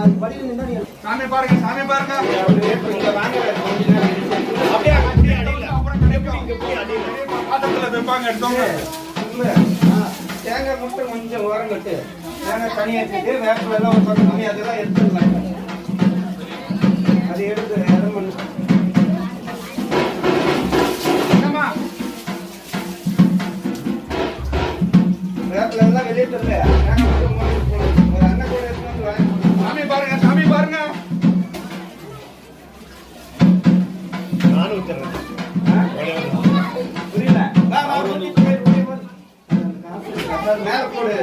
சாமி பாருங்க சாமி பாருங்க. இங்க வாங்க? அப்படியே அப்படியே அடியில. அப்புறம் கண்டிப்பா பாத்திரத்துல வைப்பாங்க எடுத்தவங்க தேங்காய் மட்டும் கொஞ்சம் ஓரம் கட்டு. தேங்காய் தனியாக வச்சுட்டு வேப்பில எல்லாம் ஒரு பக்கம் அதெல்லாம் எடுத்துடலாம். அது எடுத்து இடம் பண்ணு. வேப்பில எல்லாம் வெளியே தரல நானும் ஊத்துறேன் புரியல மேல போடு.